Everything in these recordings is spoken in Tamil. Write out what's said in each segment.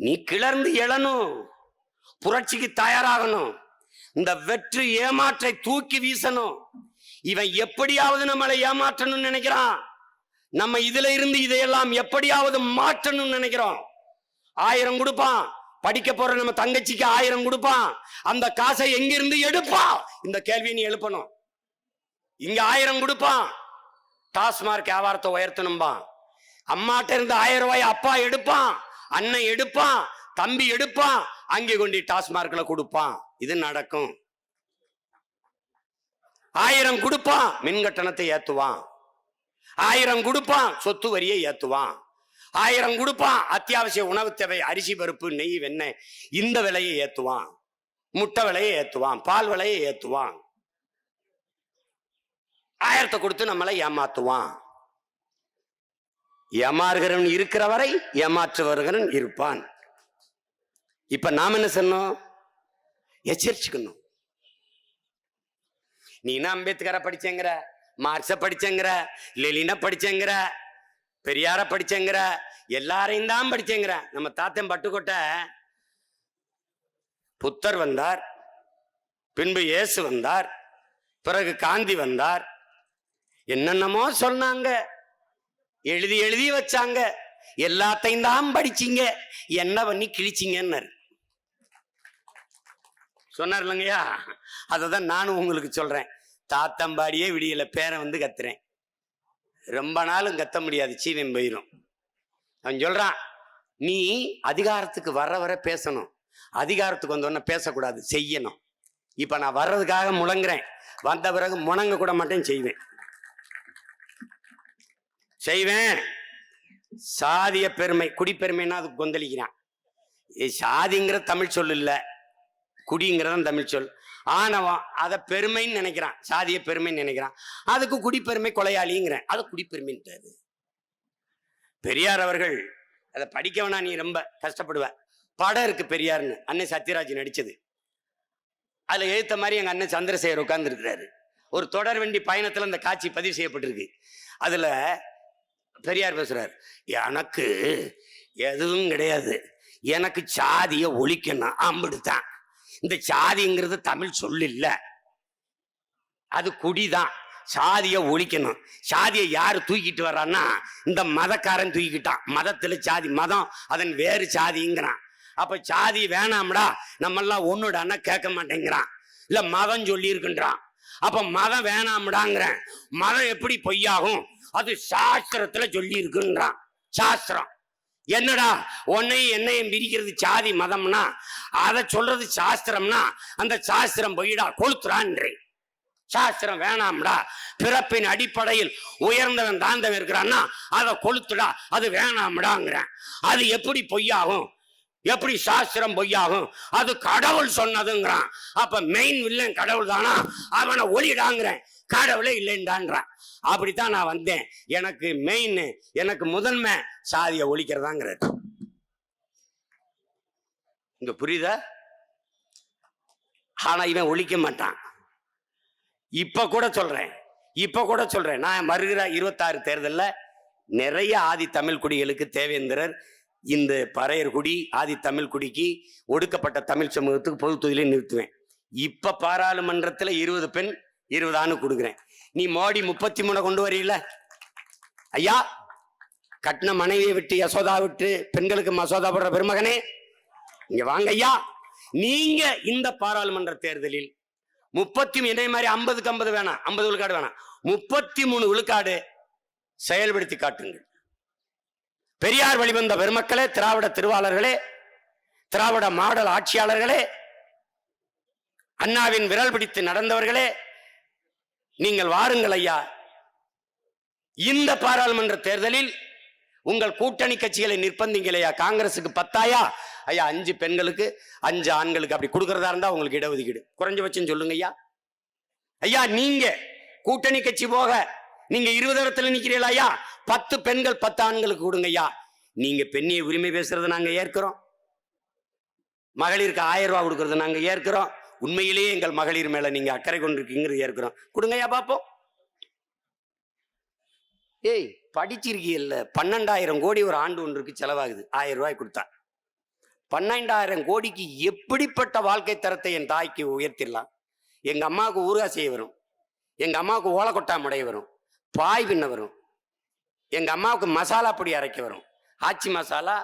நீ கிளர்ந்து எழணும். புரட்சிக்கு தயாராகணும். இந்த வெற்று ஏமாற்றை தூக்கி வீசணும். இவன் எப்படியாவது நம்மளை ஏமாற்றணும்னு நினைக்கிறான். நம்ம இதுல இருந்து இதையெல்லாம் எப்படியாவது மாற்றணும்னு நினைக்கிறோம். ஆயிரம் கொடுப்பான். படிக்க போற நம்ம தங்கச்சிக்கு ஆயிரம் கொடுப்பான். அந்த காசை எங்கிருந்து எடுப்பான்? இந்த கேள்வியை நீ எழுப்பணும். இங்க ஆயிரம் கொடுப்பான். டாஸ்மார்க் வியாபாரத்தை உயர்த்தணும்பான். அம்மாட்ட இருந்து ஆயிரம் ரூபாய் அப்பா எடுப்பான். அண்ணன் எடுப்பான் தம்பி எடுப்பான் அங்கே கொண்டு டாஸ்மார்க்ல கொடுப்பான். இது நடக்கும். ஆயிரம் கொடுப்பான் மின் கட்டணத்தை ஏத்துவான். ஆயிரம் கொடுப்பான் சொத்து வரியை ஏத்துவான். ஆயிரம் கொடுப்பான் அத்தியாவசிய உணவு தேவை அரிசி பருப்பு நெய் வெண்ணெய் இந்த விலையை ஏத்துவான். முட்டை விலையை ஏத்துவான் பால் விலையை ஏத்துவான். ஆயிரத்தை கொடுத்து நம்மளை ஏமாத்துவான். ஏமாறுகிறவன் இருக்கிற வரை ஏமாற்றுவர்கிறவன் இருப்பான். இப்ப நாம் என்ன சொன்னோம்? எச்சரிச்சுக்கணும். நீ என்ன அம்பேத்கரை படிச்சேங்கிற? மார்க்ஸ படிச்சேங்கிற? லெலின படிச்சேங்கிற? பெரியார படிச்சேங்கிற? எல்லாரையும் தான் படிச்சேங்கிற. நம்ம தாத்தன் பட்டுக்கோட்டை புத்தர் வந்தார் பின்பு இயேசு வந்தார் பிறகு காந்தி வந்தார். என்னென்னமோ சொன்னாங்க. எழுதி எழுதி வச்சாங்க. எல்லாத்தையும் தான் படிச்சீங்க. என்ன பண்ணி கிழிச்சிங்கன்னாரு. சொன்னார் இல்லைங்கய்யா அதை தான் நானும் உங்களுக்கு சொல்றேன். தாத்தம்பாடியே விடியல பேரை வந்து கத்துறேன். ரொம்ப நாளும் கத்த முடியாது சீவன் போயிடும் அவன் சொல்றான் நீ அதிகாரத்துக்கு வர வர பேசணும். அதிகாரத்துக்கு வந்தோடனே பேசக்கூடாது செய்யணும். இப்ப நான் வர்றதுக்காக முழங்குறேன். வந்த பிறகு முணங்க கூட மாட்டேன் செய்வேன். செய்வேன். சாதிய பெருமை குடிப்பெருமைன்னா அது கொந்தளிக்கிறான். ஏ, சாதிங்கிற தமிழ் சொல் இல்லை. குடிங்கிறதான் தமிழ் சொல். ஆனவன் அதை பெருமைன்னு நினைக்கிறான். சாதிய பெருமைன்னு நினைக்கிறான். அதுக்கு குடிப்பெருமை கொலையாளிங்கிறேன். அது குடிப்பெருமைன்றது பெரியார் அவர்கள் அதை படிக்கவனா நீ ரொம்ப கஷ்டப்படுவ. படம் இருக்கு பெரியார்னு. அண்ணன் சத்யராஜ் நடிச்சது. அதுல எழுத்த மாதிரி எங்க அண்ணன் சந்திரசேகர் உட்கார்ந்து இருக்கிறாரு ஒரு தொடர் வண்டி பயணத்துல அந்த காட்சி பதிவு செய்யப்பட்டிருக்கு. அதுல பெரியார் பேசுறாரு எனக்கு எதுவும் கிடையாது. எனக்கு சாதியை ஒழிக்கணும் அம்பிடுதான் இந்த சாதிங்கிறது தமிழ் சொல்லில்ல அது குடிதான் சாதியை ஒழிக்கணும். சாதியை யார் தூக்கிட்டு வர்றான்னா இந்த மதக்காரன் தூக்கிட்டான் மதத்துல சாதி மதம் அதன் வேறு சாதிங்கிறான். அப்ப சாதி வேணாம்டா நம்மெல்லாம் ஒன்றுடான்னா கேட்க மாட்டேங்கிறான். இல்ல மதம் சொல்லி இருக்குன்றான் அப்ப மதம் வேணாம்டாங்கிறேன். மதம் எப்படி பொய்யாகும்? அது சாஸ்திரத்துல சொல்லி இருக்குன்றான் சாஸ்திரம். என்னடா உன்னையும் என்னையும் பிரிக்கிறது சாதி மதம்னா அதை சொல்றது சாஸ்திரம்னா அந்த சாஸ்திரம் போயிடா கொளுத்துறான்றேன். சாஸ்திரம் வேணாம்டா. பிறப்பின் அடிப்படையில் உயர்ந்தவன் தாந்தவன் இருக்கிறான்னா அதை கொளுத்துடா. அது வேணாம்டாங்கிறேன். அது எப்படி பொய்யாகும்? எப்படி சாஸ்திரம் பொய்யாகும்? அது கடவுள் சொன்னதுங்கிறான். அப்ப மெயின் வில்லன் கடவுள் தானா அவனை ஒளிடாங்கிறேன். கடவுளே இல்லைன்றான்றான். அப்படித்தான் நான் வந்தேன். எனக்கு மெயின் எனக்கு முதன்மை சாதியை ஒழிக்கிறதாங்கிறது இங்க புரியுதா? ஆனா இவன் ஒழிக்க மாட்டான். இப்ப கூட சொல்றேன். இப்ப கூட சொல்றேன். நான் வருகிற இருபத்தாறு தேர்தலில் நிறைய ஆதி தமிழ் குடிகளுக்கு தேவேந்திரர் இந்த பறையர் குடி ஆதி தமிழ் குடிக்கு ஒடுக்கப்பட்ட தமிழ் சமூகத்துக்கு பொது தொழிலை நிறுத்துவேன். இப்ப பாராளுமன்றத்தில் இருபது பெண் இருபதான்னு கொடுக்குறேன். நீ மோடி முப்பத்தி மூணு கொண்டு வரீல ஐயா கட்டின மனைவியை விட்டு யசோதா விட்டு பெண்களுக்கு மசோதா போடுற பெருமகனே இங்க வாங்க ஐயா. நீங்க இந்த பாராளுமன்ற தேர்தலில் முப்பத்தி இதே மாதிரி ஐம்பதுக்கு ஐம்பது வேணாம் ஐம்பது விழுக்காடு வேணாம். முப்பத்தி மூணு விழுக்காடு செயல்படுத்தி காட்டுங்கள். பெரியார் வழிவந்த பெருமக்களே திராவிட திருவாளர்களே திராவிட மாடல் ஆட்சியாளர்களே அண்ணாவின் விரல் பிடித்து நடந்தவர்களே நீங்கள் வாருங்கள் ஐயா. இந்த பாராளுமன்ற தேர்தலில் உங்கள் கூட்டணி கட்சிகளை நிர்பந்திங்களையா காங்கிரசுக்கு பத்தாயா? ஐயா அஞ்சு பெண்களுக்கு அஞ்சு ஆண்களுக்கு அப்படி கொடுக்கறதா இருந்தா உங்களுக்கு இடஒதுக்கீடு. குறைஞ்சபட்சம் சொல்லுங்க ஐயா. ஐயா நீங்க கூட்டணி கட்சி போக நீங்க இருபது இடத்துல நிக்கிறீங்களா ஐயா? பத்து பெண்கள் பத்து ஆண்களுக்கு கொடுங்க ஐயா. நீங்க பெண்ணிய உரிமை பேசுறதை நாங்க ஏற்கிறோம். மகளிருக்கு ஆயிரம் ரூபாய் கொடுக்கறத நாங்க ஏற்கிறோம். உண்மையிலேயே எங்கள் மகளிர் மேல நீங்க அக்கறை கொண்டிருக்கீங்கிறது ஏற்கிறோம். கொடுங்கய்யா பாப்போம் ஏய் படிச்சிருக்கீல்ல பன்னெண்டாயிரம் கோடி ஒரு ஆண்டு ஒன்றுக்கு செலவாகுது. ஆயிரம் ரூபாய் கொடுத்தா. பன்னெண்டாயிரம் கோடிக்கு எப்படிப்பட்ட வாழ்க்கை தரத்தை என் தாய்க்கு உயர்த்திடலாம்? எங்க அம்மாவுக்கு ஊறுகாய் செய்ய வரும். எங்க அம்மாவுக்கு ஓலக்கொட்டா முடைய வரும். பாய் பின்ன வரும். எங்க அம்மாவுக்கு மசாலா பொடி அரைக்க வரும். ஆச்சி மசாலா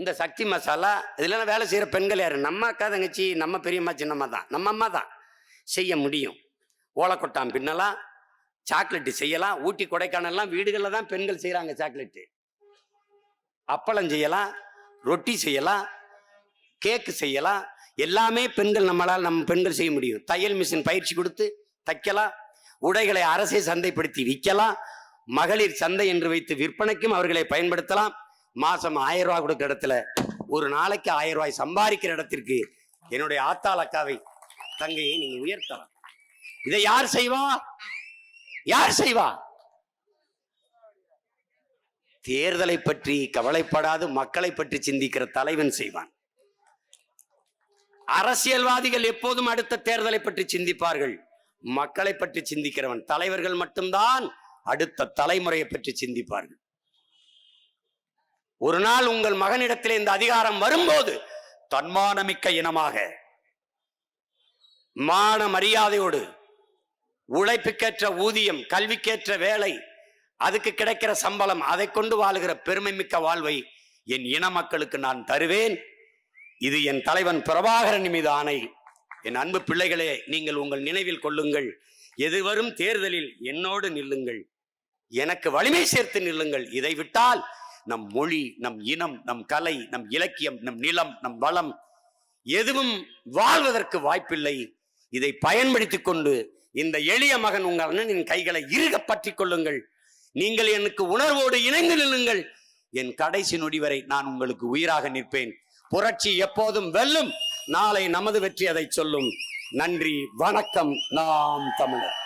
இந்த சக்தி மசாலா இதெல்லாம் வேலை செய்கிற பெண்கள் யார்? நம்ம அக்கா தங்கச்சி நம்ம பெரியம்மா சின்னம்மா தான். நம்ம அம்மா தான். செய்ய முடியும். ஓலக்கொட்டாம் பின்னலாம் சாக்லேட்டு செய்யலாம். ஊட்டி கொடைக்கானல்லாம் வீடுகளில் தான் பெண்கள் செய்கிறாங்க சாக்லேட்டு. அப்பளம் செய்யலாம் ரொட்டி செய்யலாம் கேக்கு செய்யலாம். எல்லாமே பெண்கள் நம்மளால் நம்ம பெண்கள் செய்ய முடியும். தையல் மிஷின் பயிற்சி கொடுத்து தைக்கலாம். உடைகளை அரசே சந்தைப்படுத்தி விற்கலாம். மகளிர் சந்தை என்று வைத்து விற்பனைக்கும் அவர்களை பயன்படுத்தலாம். மாசம் ஆயிரம் ரூபாய் கொடுக்குற இடத்துல ஒரு நாளைக்கு ஆயிரம் ரூபாய் சம்பாதிக்கிற இடத்திற்கு என்னுடைய ஆத்தாள் அக்காவை தங்கையை நீங்க உயர்த்தலாம். இதை யார் செய்வா? யார் செய்வா? தேர்தலை பற்றி கவலைப்படாது மக்களை பற்றி சிந்திக்கிற தலைவன் செய்வான். அரசியல்வாதிகள் எப்போதும் அடுத்த தேர்தலை பற்றி சிந்திப்பார்கள். மக்களை பற்றி சிந்திக்கிறவன் தலைவர்கள் மட்டும்தான் அடுத்த தலைமுறையை பற்றி சிந்திப்பார்கள். ஒரு நாள் உங்கள் மகனிடத்தில் இந்த அதிகாரம் வரும்போது தன்மானமிக்க இனமாக மான மரியாதையோடு உழைப்புக்கேற்ற ஊதியம் கல்விக்கேற்ற வேலை அதுக்கு கிடைக்கிற சம்பளம் அதை கொண்டு வாழுகிற பெருமை மிக்க வாழ்வை என் இன மக்களுக்கு நான் தருவேன். இது என் தலைவன் பிரபாகரன் மீது ஆணை. என் அன்பு பிள்ளைகளே நீங்கள் உங்கள் நினைவில் கொள்ளுங்கள். எதுவரும் தேர்தலில் என்னோடு நில்லுங்கள். எனக்கு வலிமை சேர்த்து நில்லுங்கள். இதை விட்டால் நம் மொழி நம் இனம் நம் கலை நம் இலக்கியம் நம் நிலம் நம் வளம் எதுவும் வாழ்வதற்கு வாய்ப்பில்லை. இதை பயன்படுத்திக் கொண்டு இந்த எளிய மகன் உங்கள் அண்ணனின் கைகளை இறுக பற்றி கொள்ளுங்கள். நீங்கள் எனக்கு உணர்வோடு இணைந்து நில்லுங்கள். என் கடைசி நொடி வரை நான் உங்களுக்கு உயிராக நிற்பேன். புரட்சி எப்போதும் வெல்லும். நாளை நமது வெற்றி அதை சொல்லும். நன்றி வணக்கம். நாம் தமிழர்.